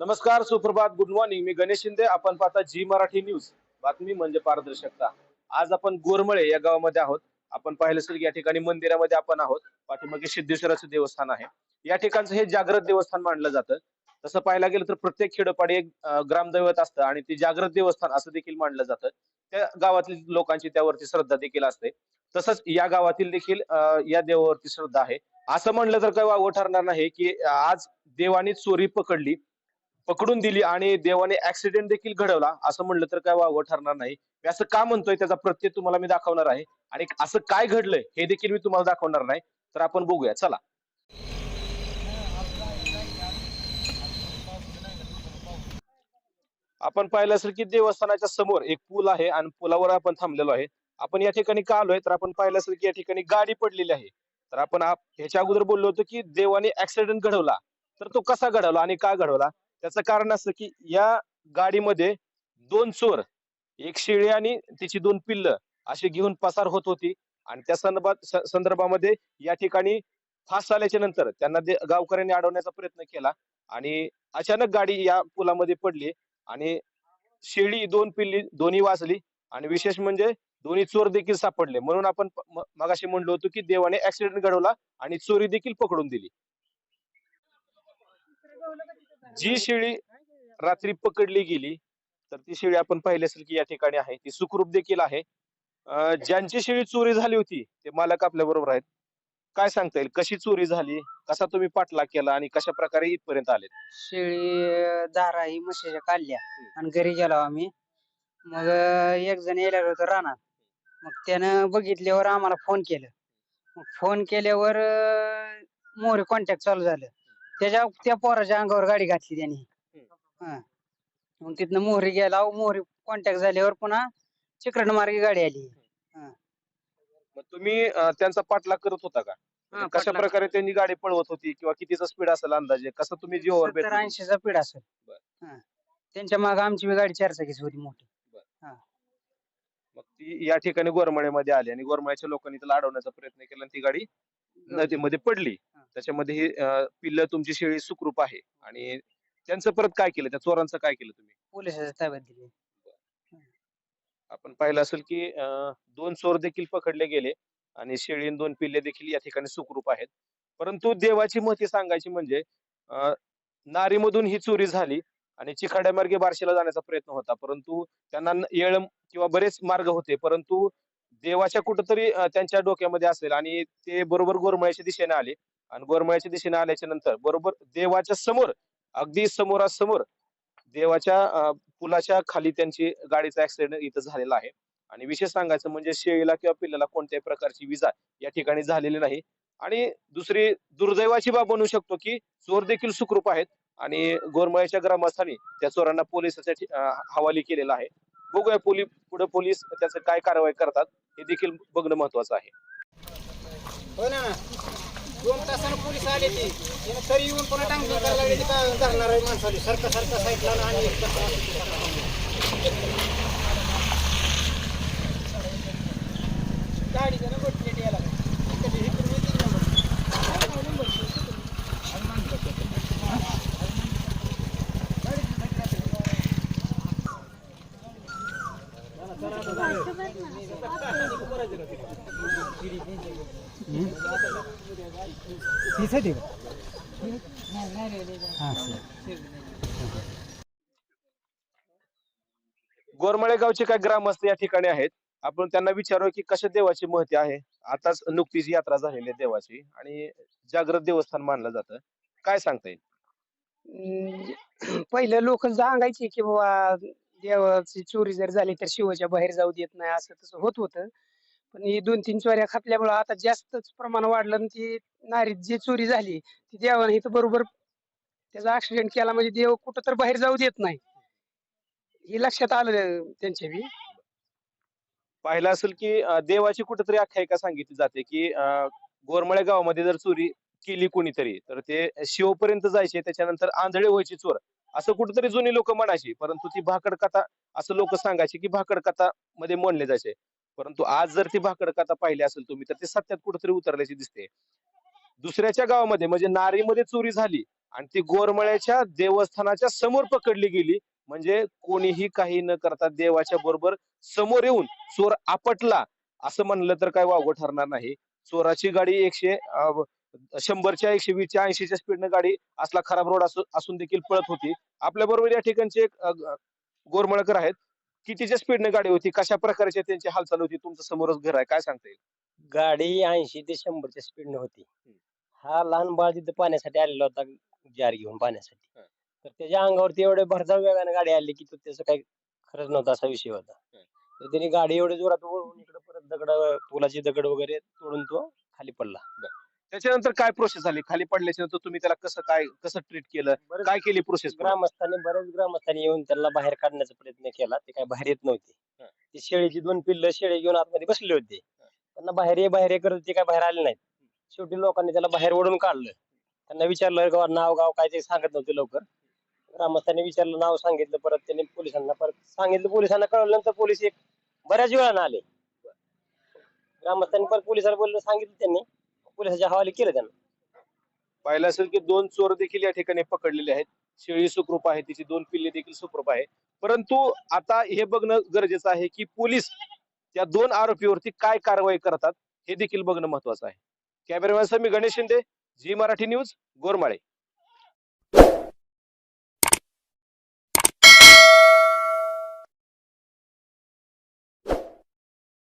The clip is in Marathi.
नमस्कार सुप्रभात गुड मॉर्निंग मी गणेश शिंदे. आपण पाहता जी मराठी न्यूज बातमी म्हणजे पारदर्शकता. आज आपण गोरमळे या गावामध्ये आहोत. आपण पाहिलं असेल की या ठिकाणी मंदिरामध्ये आपण आहोत. पाठीमागे सिद्धेश्वराचं देवस्थान आहे. या ठिकाणचं हे जागृत देवस्थान मानलं जातं. तसं पाहायला गेलं तर प्रत्येक खेडोपाडी एक ग्रामदैवत असतं आणि ते जागृत देवस्थान असं देखील मानलं जातं. त्या गावातील लोकांची त्यावरती श्रद्धा देखील असते. तसंच या गावातील देखील या देवावरती श्रद्धा आहे. असं म्हणलं तर काही वावं ठरणार नाही की आज देवानी चोरी पकडली. पकडून दिली आणि देवाने ऍक्सिडेंट देखील घडवला असं म्हणलं तर काय वावं ठरणार नाही. मी असं का म्हणतोय त्याचा प्रत्यय तुम्हाला मी दाखवणार आहे. आणि असं काय घडलंय हे देखील मी तुम्हाला दाखवणार नाही. तर आपण बघूया. चला. आपण पाहिलं असेल की देवस्थानाच्या समोर एक पूल आहे आणि पुलावर आपण थांबलेलो आहे. आपण या ठिकाणी का आलोय? तर आपण पाहिलं असेल की या ठिकाणी गाडी पडलेली आहे. तर आपण ह्याच्या अगोदर बोललो होतो की देवाने ऍक्सिडेंट घडवला. तर तो कसा घडवला आणि का घडवला? त्याचं कारण असं की या गाडीमध्ये दोन चोर एक शेळी आणि तिची दोन पिल्ल अशी घेऊन पसार होत होती. आणि त्या संदर्भात संदर्भामध्ये या ठिकाणी फास्ट आल्याच्यानंतर त्यांना गावकऱ्यांनी अडवण्याचा प्रयत्न केला. आणि अचानक गाडी या पुलामध्ये पडली आणि शेळी दोन पिल्ली दोन्ही वाचली आणि विशेष म्हणजे दोन्ही चोर देखील सापडले. म्हणून आपण मगाशी म्हणलो होतो की देवाने ऍक्सिडेंट घडवला आणि चोरी देखील पकडून दिली. जी शेळी रात्री पकडली गेली तर ती शेळी आपण पाहिली असेल की या ठिकाणी आहे. ती सुखरूप देखील आहे. ज्यांची शेळी चोरी झाली होती ते मालक आपल्या बरोबर आहेत. काय सांगता येईल? कशी चोरी झाली? कसा तुम्ही पाठलाग केला आणि कशा प्रकारे इथपर्यंत आले शेळी दारा ही म्हशीच्या काढल्या आणि घरी गेलो आम्ही. मग एक जण येणार होतं रानात. मग त्यानं बघितल्यावर आम्हाला फोन केलं. मग फोन केल्यावर मोरे कॉन्टॅक्ट चालू झालं. त्याच्या त्या पोराच्या अंगावर गाडी घातली त्यांनी. हा. मग तिथनं मोहरी गेला. मोहरी कॉन्टॅक्ट झाल्यावर पुन्हा चिकरण मार्गी गाडी आली. मग तुम्ही अं, त्यांचा पाठलाग करत होता का? हा, कशा पाठलाग. प्रकारे त्यांनी गाडी पळवत होती किंवा कितीचा स्पीड असेल अंदाजे? कसं तुम्ही जीवावर सत्तर बेतले? ऐंशीचा पिढ असेल. बर. हा. त्यांच्या मागे आमची बी गाडी चारचाकीची होती मोठी. मग ती या ठिकाणी गोरमळ्यामध्ये आली आणि गोरमळ्याच्या लोकांनी त्याला अडवण्याचा प्रयत्न केला आणि ती गाडी नदीमध्ये पडली. त्याच्यामध्ये ही अं, पिल्ल तुमची शेळी सुखरूप आहे. आणि त्यांचं परत काय केलं? त्या चोरांचं काय केलं तुम्ही? पोलिसाच्या ताब्यात दिली. आपण पाहिलं असेल की अं, दोन चोर देखील पकडले गेले आणि शेळी आणि दोन पिल्ले देखील या ठिकाणी सुखरूप आहेत. परंतु देवाची महती सांगायची म्हणजे अं, नारीमधून ही चोरी झाली आणि चिखाड्यामार्गे बार्शीला जाण्याचा प्रयत्न होता. परंतु त्यांना न- येळम किंवा बरेच मार्ग होते. परंतु देवाच्या कुठंतरी अं, त्यांच्या डोक्यामध्ये असेल आणि ते बरोबर गोरमळ्याच्या दिशेने आले. आणि गोरमळ्याच्या दिशेने आल्याच्यानंतर बरोबर? देवाच्या समोर अगदी समोरासमोर देवाच्या पुलाच्या खाली त्यांची गाडीचा ऍक्सिडेंट इथं झालेला आहे. आणि विशेष सांगायचं म्हणजे शेळीला किंवा पिल्लाला कोणत्याही प्रकारची विजा या ठिकाणी झालेली नाही. आणि दुसरी दुर्दैवाची बाब म्हणू शकतो की चोर देखील सुखरूप आहेत. आणि गोरमळ्याच्या ग्रामस्थांनी त्या चोरांना पोलिसाच्या हवाली केलेला आहे. बघूया पोलीस पुढे पोलीस त्याचं काय कारवाई करतात हे देखील बघणं महत्वाचं आहे. हो ना. पोलीस आले ते तरी येऊन पुन्हा टांगणी करायला लागले. ती काय करणार आहे माणसाने सारखं सारखं साईडला आणि एक तास गाडी जण बसलेली नंबर गोरमळे गावचे काय ग्रामस्थ या ठिकाणी आहेत. आपण त्यांना विचारू की कशा देवाची महती आहे? आताच नुकतीच यात्रा झालेली आहे देवाची आणि जागृत देवस्थान मानलं जातं. काय सांगता येईल? पहिलं लोक सांगायचे की बाबा देवाची चोरी जर झाली तर शिवाच्या बाहेर जाऊ देत नाही असं तसं होत होतं. पण ही दोन तीन चोऱ्या खपल्यामुळं आता जास्तच प्रमाण वाढलं आणि ती नारी जी चोरी झाली ती देवाने इथं बरोबर त्याचा ऍक्सिडेंट केला म्हणजे देव कुठं तर बाहेर जाऊ देत नाही. हे लक्षात आलं त्यांच्या बी. पाहिलं असेल की अं, देवाची कुठेतरी आख्यायिका सांगितली जाते की अं, गोरमळे गावामध्ये जर चोरी केली कोणीतरी तर ते शिवपर्यंत जायचे त्याच्यानंतर आंधळे व्हायची चोर. असं कुठेतरी जुनी लोक म्हणायची परंतु ती भाकड कथा असं लोक सांगायचे की भाकड कथा मध्ये म्हणले जायचे. परंतु आज जर ती भाकड कथा पाहिली असेल तुम्ही तर ते सत्यात कुठेतरी उतरल्याची दिसते. दुसऱ्याच्या गावामध्ये म्हणजे नारीमध्ये चोरी झाली आणि ती गोरमळ्याच्या देवस्थानाच्या समोर पकडली गेली म्हणजे कोणीही काही न करता देवाच्या बरोबर समोर येऊन चोर आपटला असं म्हणलं तर काय वावगं ठरणार नाही. चोराची गाडी एकशे शंभरच्या एकशे वीसच्या ऐंशीच्या स्पीडनं गाडी असला खराब रोड असून देखील पळत होती. आपल्या बरोबर या ठिकाणचे एक गोरमळकर आहेत. कितीच्या स्पीडने गाडी होती? कशा प्रकारची त्यांची हालचाल होती? तुमचं समोरच घर आहे काय सांगता येईल? गाडी ऐंशी ते शंभरच्या स्पीडने होती. हा लहान बाळ तिथे पाण्यासाठी आलेला होता जार घेऊन पाण्यासाठी. तर त्याच्या अंगावरती एवढे भरधाव वेगाने गाडी आली की तो त्याचं काही खरंच नव्हता असा विषय होता. तर त्याने गाडी एवढी जोरात वळवून इकडे परत दगड पुलाची दगड वगैरे तोडून तो खाली पडला. त्याच्यानंतर काय प्रोसेस झाली? खाली पडल्याच्या नंतर तुम्ही त्याला कसं काय कसं ट्रीट केलं? बरेच काय केली प्रोसेस ग्रामस्थांनी बरेच ग्रामस्थांनी येऊन त्यांना बाहेर काढण्याचा प्रयत्न केला. ते काय बाहेर येत नव्हते. हं. ती शेळीची दोन पिल्ल शेळी घेऊन आतमध्ये बसले होते. त्यांना बाहेर ये बाहेर ये करत ते काय बाहेर आले नाहीत. शेवटी लोकांनी त्याला बाहेर ओढून काढलं. त्यांना विचारलं गाव नाव गाव काय ते सांगत नव्हते लवकर. ग्रामस्थांनी विचारलं नाव सांगितलं परत. त्यांनी पोलिसांना परत सांगितलं. पोलिसांना कळवल्यानंतर पोलीस एक बऱ्याच वेळानं आले. ग्रामस्थांनी परत पोलिसांना बोललं सांगितलं त्यांनी. पोलिसाच्या हवाले केलं त्यांना. पाहिलं असेल की दोन चोर देखील या ठिकाणी पकडलेले आहेत. शेळी सुखरूप आहे तिची दोन पिल्ले देखील सुखरूप आहे. परंतु आता हे बघणं गरजेचं आहे की पोलीस त्या दोन आरोपीवरती काय कारवाई करतात हे देखील बघणं महत्वाचं आहे. कॅमेरामॅन मी गणेश शिंदे झी मराठी न्यूज गोरमाळे.